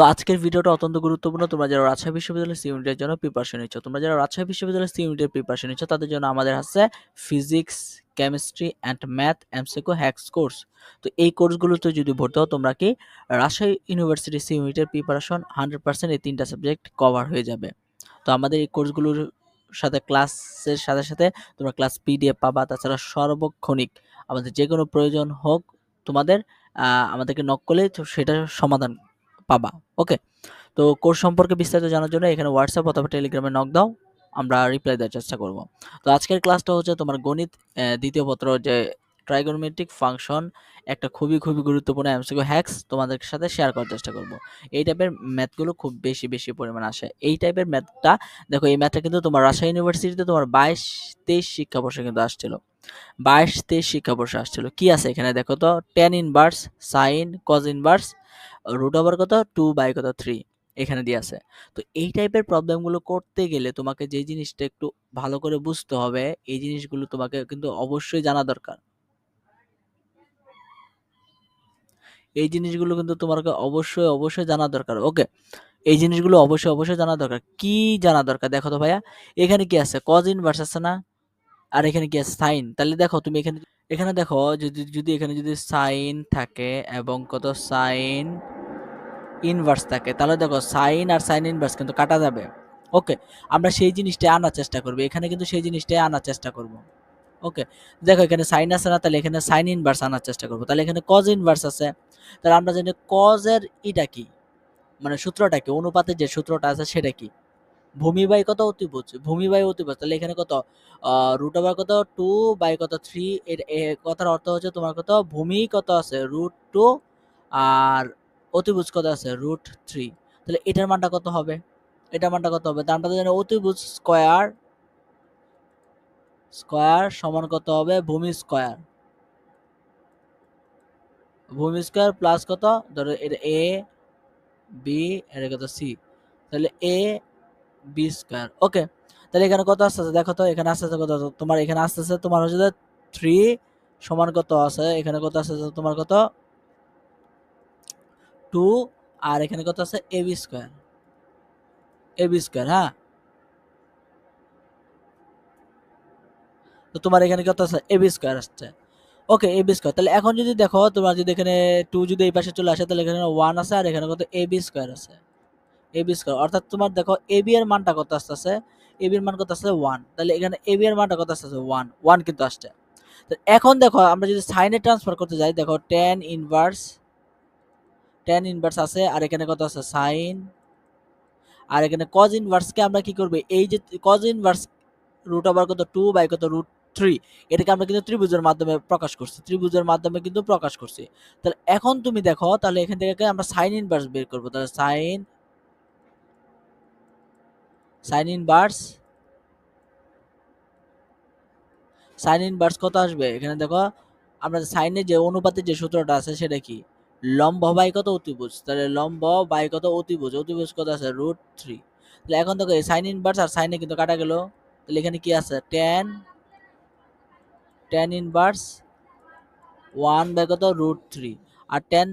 তো আজকের ভিডিওটা অত্যন্ত গুরুত্বপূর্ণ। তোমরা যারা রাজশাহী বিশ্ববিদ্যালয়ের সি ইউনিটের জন্য প্রিপারেশন নিচ্ছ, তোমরা যারা রাজশাহী বিশ্ববিদ্যালয়ের সি ইউনিটের প্রিপারেশন নিচ্ছ, তাদের জন্য আমাদের আছে physics chemistry and math এমসিকো hacks course তো এই কোর্সগুলোতে যদি ভর্তি হও, তোমরা কি রাজশাহী ইউনিভার্সিটি সি ইউনিটের প্রিপারেশন হান্ড্রেড পার্সেন্ট এই তিনটা সাবজেক্ট কভার হয়ে যাবে। তো আমাদের এই কোর্সগুলোর সাথে ক্লাসের সাথে সাথে তোমরা ক্লাস পিডিএফ পাবা, তাছাড়া সর্বক্ষণিক আমাদের যে কোনো প্রয়োজন হোক তোমাদের আমাদেরকে নক করলে সেটা সমাধান পাবা ওকে তো কোর্স সম্পর্কে বিস্তারিত জানার জন্য এখানে হোয়াটসঅ্যাপ অথবা টেলিগ্রামে নক দাও, আমরা রিপ্লাই দেওয়ার চেষ্টা করব। তো আজকের ক্লাসটা হচ্ছে তোমার গণিত দ্বিতীয় পত্র যে ট্রাইগোনোমেট্রিক ফাংশন একটা খুবই খুবই গুরুত্বপূর্ণ এমসিকিউ হ্যাক্স তোমাদের সাথে শেয়ার করার চেষ্টা করব। এই টাইপের ম্যাথগুলো খুব বেশি বেশি পরিমাণ আসে। এই টাইপের ম্যাথটা দেখো এই ম্যাথটা কিন্তু তোমার রাজশাহী ইউনিভার্সিটিতে তোমার বাইশ, তেইশ শিক্ষাবর্ষে কিন্তু আসছিল। বাইশ, তেইশ শিক্ষাবর্ষে আসছিল। কি আছে এখানে? দেখো তো tan inverse sin cos inverse root over কত? টু বাই কত? থ্রি এখানে দিয়ে আছে। তো এই টাইপের প্রবলেমগুলো করতে গেলে তোমাকে যে জিনিসটা একটু ভালো করে বুঝতে হবে, এই জিনিসগুলো তোমাকে কিন্তু অবশ্যই জানা দরকার। এই জিনিসগুলো কিন্তু তোমাকে অবশ্যই অবশ্যই জানা দরকার ওকে এই জিনিসগুলো অবশ্যই অবশ্যই জানা দরকার। কি জানা দরকার? দেখো তো ভাইয়া, এখানে কি আছে? কজ ইনভার্স আছে না? আর এখানে কি আছে? সাইন তাহলে দেখো তুমি এখানে এখানে দেখো যদি যদি এখানে যদি সাইন থাকে এবং কত? সাইন ইনভার্স থাকে। তাহলে দেখো সাইন আর সাইন ইনভার্স কিন্তু কাটা যাবে। ওকে আমরা সেই জিনিসটাই আনার চেষ্টা করব। এখানে কিন্তু সেই জিনিসটাই আনার চেষ্টা করব। ওকে দেখো এখানে সাইন আছে না, তাহলে এখানে সাইন ইনভার্স আনার চেষ্টা করব। তাহলে এখানে কজ ইনভার্স আছে। তাহলে আমরা জানি কজের ইটা কি? মানে সূত্রটা কি? অনুপাতের যে সূত্রটা আছে সেটা কি? ভূমি বাই কত অতিভুজ? ভূমি বাই অতিভুজ। তাহলে এখানে কত? রুট ওভার কত? টু বাই কত? থ্রি এর কথার অর্থ হচ্ছে তোমার কত? ভূমি কত আছে? রুট টু আর অতিভুজ কত আছে? রুট থ্রি তাহলে এটার মানটা কত হবে? এটার মানটা কত হবে? আমরা জানি অতিভুজ স্কোয়ার স্কোয়ার সমান কত হবে? ভূমি স্কোয়ার ভূমি স্কোয়ার প্লাস কত? ধরো এটা এ বি এটা কত? সি তাহলে এ বি স্কোয়ার ওকে তাহলে এখানে কত আসতেছে? দেখো তো, এখানে আসতেছে কত? তোমার এখানে আসতেছে তোমার হচ্ছে থ্রি সমান কত আছে? এখানে কত আসতেছে? তোমার কত? টু আর এখানে কত আছে? A B square A B square হ্যাঁ? তো তোমার এখানে কত আছে? এ বি স্কোয়ার আসছে। ওকে এ বি স্কোয়ার তাহলে এখন যদি দেখো, তোমার যদি এখানে টু যদি এই পাশে চলে আসে, তাহলে এখানে ওয়ান আছে আর এখানে কত? এ বি স্কোয়ার আছে। এ বি স্কোয়ার অর্থাৎ তোমার দেখো এ বি এর মানটা কত আসতেছে? এ বি এর মান কত আসছে ওয়ান তাহলে এখানে এ বি এর মানটা কত আসতেছে? ওয়ান ওয়ান কিন্তু আসছে। এখন দেখো, আমরা যদি সাইনে ট্রান্সফার করতে যাই, দেখো টেন ইনভার্স টেন ইনভার্স আছে, আর এখানে কত আছে? সাইন আর এখানে কজ ইনভার্সকে আমরা কি করব? এই যে কজ ইনভার্স রুট ওভার কত? টু বাই কত? রুট থ্রি এটাকে আমরা কিন্তু ত্রিভুজের মাধ্যমে প্রকাশ করছি। ত্রিভুজের মাধ্যমে কিন্তু প্রকাশ করছি। তাহলে এখন তুমি দেখো, তাহলে এখান থেকে আমরা সাইন ইনভার্স বের করব। তাহলে sin sin inverse sin inverse কত আসবে? এখানে দেখো, আমরা সাইনের যে অনুপাতের যে সূত্রটা আছে, সেটা কি? লম্ব বাই কত অতিভুজ? তাহলে লম্ব বাই কত অতিভুজ? অতিভুজ কত আছে? রুট থ্রি তাহলে এখন দেখো সাইন ইনভার্স আর সাইনে কিন্তু কাটা গেল। তাহলে এখানে কি আছে? Tan tan inverse one by কত? রুট থ্রি আর টেন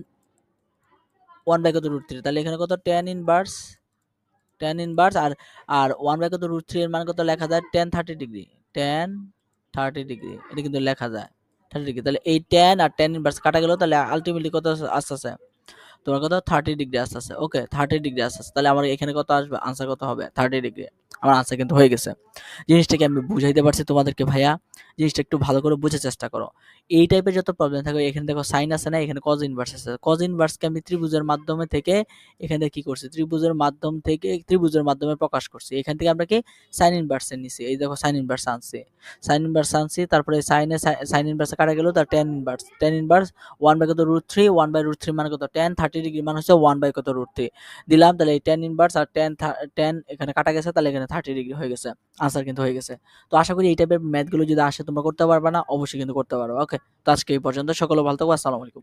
ওয়ান বাই কত? রুট থ্রি তাহলে এখানে কত? টেন ইনভার্স টেন ইনভার্স আর আর ওয়ান বাই কত? রুট থ্রি এর মান কত? লেখা যায় tan thirty degree tan thirty degree এটা কিন্তু লেখা যায়। Thirty degree. তাহলে এই টেন আর টেন ইনভার্স কাটা গেল তাহলে আলটিমেটলি কত আসতেছে? তোমার কত? থার্টি ডিগ্রি আসতেছে। ওকে থার্টি ডিগ্রি আসতেছে। তাহলে আমার এখানে কত আসবে? আনসার কত হবে? Thirty degree. আমার আনসার কিন্তু হয়ে গেছে। জিনিসটাকে আমি বুঝাইতে পারছি তোমাদেরকে ভাইয়া। জিনিসটা একটু ভালো করে বুঝে চেষ্টা করো। এই টাইপের যত প্রবলেম থাকে, এখানে দেখো সাইন আছে না, এখানে কজ ইনভার্স আছে। কজ ইনভার্সকে আমি ত্রিভুজের মাধ্যমে থেকে এখানে কি করছি। ত্রিভুজের মাধ্যম থেকে, ত্রিভুজের মাধ্যমে প্রকাশ করছি। এখান থেকে আমরা কি? সাইন ইনভার্সে নিছি। এই দেখো সাইন ইনভার্স আনছি। সাইন ইনভার্স আনছি, তারপরে সাইনে সাইন ইনভার্সে কাটা গেল, তার tan inverse tan inverse one by কত root three one by root three মানে কত? টেন থার্টি ডিগ্রি মানে হচ্ছে ওয়ান বাই কত রুট থ্রি দিলাম, তাহলে এই টেন ইনভার্স আর টেন টেন এখানে কাটা গেছে, তাহলে এখানে থার্টি ডিগ্রি হয়ে গেছে। আনসার কিন্তু হয়ে গেছে। তো আশা করি এই টাইপের ম্যাথগুলো যদি আসে তোমরা করতে পারবে না, অবশ্যই কিন্তু করতে পারো ওকে তো আজকে এই পর্যন্ত, সকলে ভালো থাকব আসসালামু আলাইকুম।